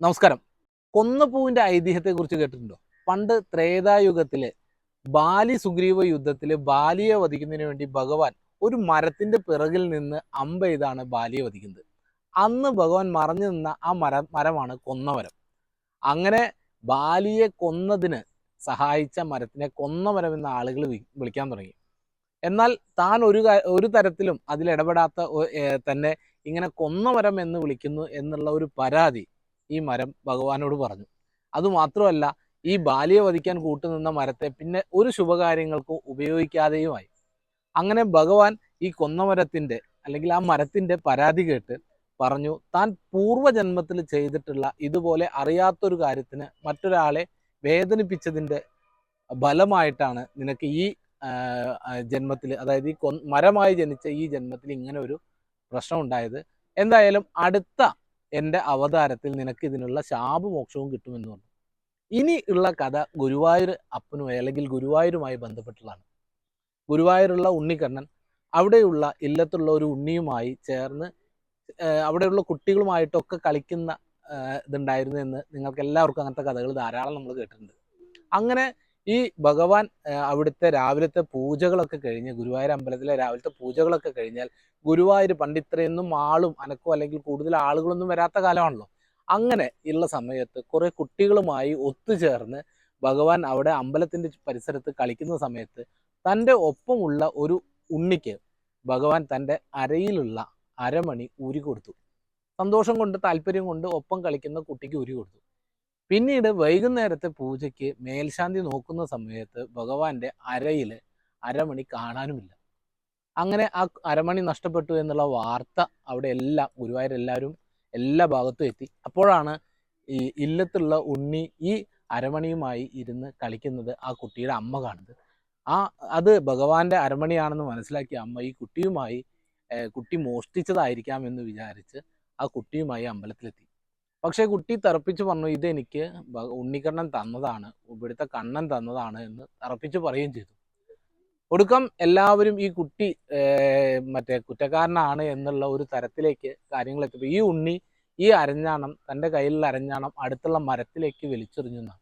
നമസ്കാരം. കൊന്നപ്പൂവിന്റെ ഐതിഹ്യത്തെ കുറിച്ച് കേട്ടിട്ടുണ്ടോ? പണ്ട് ത്രേതായുഗത്തിലെ ബാലി സുഗ്രീവ യുദ്ധത്തിൽ ബാലിയെ വധിക്കുന്നതിന് വേണ്ടി ഭഗവാൻ ഒരു മരത്തിന്റെ പിറകിൽ നിന്ന് അമ്പെയ്താണ് ബാലിയെ വധിക്കുന്നത്. അന്ന് ഭഗവാൻ മറഞ്ഞു നിന്ന ആ മരം മരമാണ് കൊന്നമരം. അങ്ങനെ ബാലിയെ കൊന്നതിന് സഹായിച്ച മരത്തിനെ കൊന്നമരം എന്ന ആളുകൾ വിളിക്കാൻ തുടങ്ങി. എന്നാൽ താൻ ഒരു ഒരു തരത്തിലും അതിൽ ഇടപെടാത്ത തന്നെ ഇങ്ങനെ കൊന്നമരം എന്ന് വിളിക്കുന്നു എന്നുള്ള ഒരു പരാതി ഈ മരം ഭഗവാനോട് പറഞ്ഞു. അതുമാത്രമല്ല ഈ ബാലിയെ വധിക്കാൻ കൂട്ടുനിന്ന മരത്തെ പിന്നെ ഒരു ശുഭകാര്യങ്ങൾക്കും ഉപയോഗിക്കാതെയുമായി. അങ്ങനെ ഭഗവാൻ ഈ കൊന്നമരത്തിന്റെ അല്ലെങ്കിൽ ആ മരത്തിന്റെ പരാതി കേട്ട് പറഞ്ഞു താൻ പൂർവജന്മത്തിൽ ചെയ്തിട്ടുള്ള ഇതുപോലെ അറിയാത്തൊരു കാര്യത്തിന് മറ്റൊരാളെ വേദനിപ്പിച്ചതിന്റെ ഫലമായിട്ടാണ് നിനക്ക് ഈ ജന്മത്തിൽ അതായത് ഈ കൊ മരമായി ജനിച്ച ഈ ജന്മത്തിൽ ഇങ്ങനെ ഒരു പ്രശ്നം ഉണ്ടായത്. എന്തായാലും അടുത്ത എന്റെ അവതാരത്തിൽ നിനക്ക് ഇതിനുള്ള ശാപമോക്ഷവും കിട്ടുമെന്ന് പറഞ്ഞു. ഇനി ഉള്ള കഥ ഗുരുവായൂർ അപ്പനുമായി അല്ലെങ്കിൽ ഗുരുവായൂരുമായി ബന്ധപ്പെട്ടുള്ളതാണ്. ഗുരുവായൂരുള്ള ഉണ്ണിക്കണ്ണൻ അവിടെയുള്ള ഇല്ലത്തുള്ള ഒരു ഉണ്ണിയുമായി ചേർന്ന് അവിടെയുള്ള കുട്ടികളുമായിട്ടൊക്കെ കളിക്കുന്ന ഇതുണ്ടായിരുന്നു എന്ന് നിങ്ങൾക്ക് എല്ലാവർക്കും അങ്ങനത്തെ കഥകൾ ധാരാളം നമ്മൾ കേട്ടിട്ടുണ്ട്. അങ്ങനെ ഈ ഭഗവാൻ അവിടുത്തെ രാവിലത്തെ പൂജകളൊക്കെ കഴിഞ്ഞ് ഗുരുവായൂർ അമ്പലത്തിലെ രാവിലത്തെ പൂജകളൊക്കെ കഴിഞ്ഞാൽ ഗുരുവായൂർ പണ്ട് ഇത്രയൊന്നും ആളും അനക്കോ അല്ലെങ്കിൽ കൂടുതൽ ആളുകളൊന്നും വരാത്ത കാലമാണല്ലോ. അങ്ങനെ ഉള്ള സമയത്ത് കുറെ കുട്ടികളുമായി ഒത്തുചേർന്ന് ഭഗവാൻ അവിടെ അമ്പലത്തിന്റെ പരിസരത്ത് കളിക്കുന്ന സമയത്ത് തന്റെ ഒപ്പമുള്ള ഒരു ഉണ്ണിക്ക് ഭഗവാൻ തന്റെ അരയിലുള്ള അരമണി ഊരി കൊടുത്തു. സന്തോഷം കൊണ്ട് താല്പര്യം കൊണ്ട് ഒപ്പം കളിക്കുന്ന കുട്ടിക്ക് ഊരി കൊടുത്തു. പിന്നീട് വൈകുന്നേരത്തെ പൂജയ്ക്ക് മേൽശാന്തി നോക്കുന്ന സമയത്ത് ഭഗവാന്റെ അരയിൽ അരമണി കാണാനുമില്ല. അങ്ങനെ ആ അരമണി നഷ്ടപ്പെട്ടു എന്നുള്ള വാർത്ത അവിടെ എല്ലാം ഗുരുവായൂർ എല്ലാവരും എല്ലാ ഭാഗത്തും എത്തി. അപ്പോഴാണ് ഈ ഇല്ലത്തുള്ള ഉണ്ണി ഈ അരമണിയുമായി ഇരുന്ന് കളിക്കുന്നത് ആ കുട്ടിയുടെ അമ്മ കാണുന്നത്. ആ അത് ഭഗവാന്റെ അരമണിയാണെന്ന് മനസ്സിലാക്കിയ അമ്മ ഈ കുട്ടിയുമായി കുട്ടി മോഷ്ടിച്ചതായിരിക്കാം എന്ന് വിചാരിച്ച് ആ കുട്ടിയുമായി അമ്പലത്തിലെത്തി. പക്ഷേ കുട്ടി തറപ്പിച്ച് പറഞ്ഞു ഇതെനിക്ക് ഉണ്ണിക്കണ്ണൻ തന്നതാണ് ഇവിടുത്തെ കണ്ണൻ തന്നതാണ് എന്ന് തറപ്പിച്ച് പറയുകയും ചെയ്തു. ഒടുക്കം എല്ലാവരും ഈ കുട്ടി മറ്റേ കുറ്റക്കാരനാണ് എന്നുള്ള ഒരു തരത്തിലേക്ക് കാര്യങ്ങൾ എത്തിയപ്പോൾ ഈ ഉണ്ണി ഈ അരഞ്ഞാണം തന്റെ കയ്യിലുള്ള അരഞ്ഞാണം അടുത്തുള്ള മരത്തിലേക്ക് വലിച്ചെറിഞ്ഞു എന്നാണ്.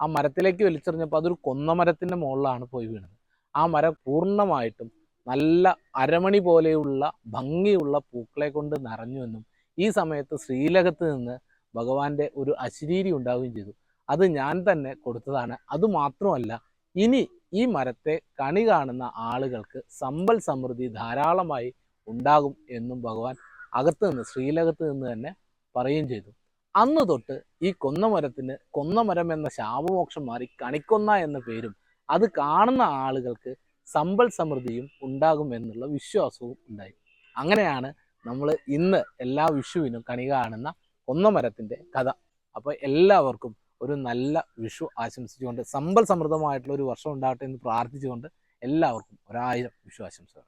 ആ മരത്തിലേക്ക് വലിച്ചെറിഞ്ഞപ്പോൾ അതൊരു കൊന്നമരത്തിന്റെ മുകളിലാണ് പോയി വീണത്. ആ മരം പൂർണമായിട്ടും നല്ല അരമണി പോലെയുള്ള ഭംഗിയുള്ള പൂക്കളെ കൊണ്ട് നിറഞ്ഞുവെന്നും ഈ സമയത്ത് ശ്രീലകത്ത് നിന്ന് ഭഗവാന്റെ ഒരു അശരീരി ഉണ്ടാവുകയും ചെയ്തു. അത് ഞാൻ തന്നെ കൊടുത്തതാണ്. അത് മാത്രമല്ല ഇനി ഈ മരത്തെ കണി കാണുന്ന ആളുകൾക്ക് സമ്പൽ സമൃദ്ധി ധാരാളമായി ഉണ്ടാകും എന്നും ഭഗവാൻ അകത്ത് നിന്ന് ശ്രീലകത്ത് നിന്ന് തന്നെ പറയുകയും ചെയ്തു. അന്ന് തൊട്ട് ഈ കൊന്നമരത്തിന് കൊന്നമരം എന്ന ശാപമോക്ഷം മാറി കണിക്കൊന്ന എന്ന പേരും അത് കാണുന്ന ആളുകൾക്ക് സമ്പൽ സമൃദ്ധിയും ഉണ്ടാകും എന്നുള്ള വിശ്വാസവും ഉണ്ടായി. അങ്ങനെയാണ് നമ്മൾ ഇന്ന് എല്ലാ വിഷുവിനും കണി കാണുന്ന ഒന്നമരത്തിന്റെ കഥ. അപ്പോൾ എല്ലാവർക്കും ഒരു നല്ല വിഷു ആശംസിച്ചുകൊണ്ട് സമ്പൽ സമൃദ്ധമായിട്ടുള്ള ഒരു വർഷം ഉണ്ടാകട്ടെ എന്ന് പ്രാർത്ഥിച്ചുകൊണ്ട് എല്ലാവർക്കും ഒരായിരം വിഷു ആശംസകൾ.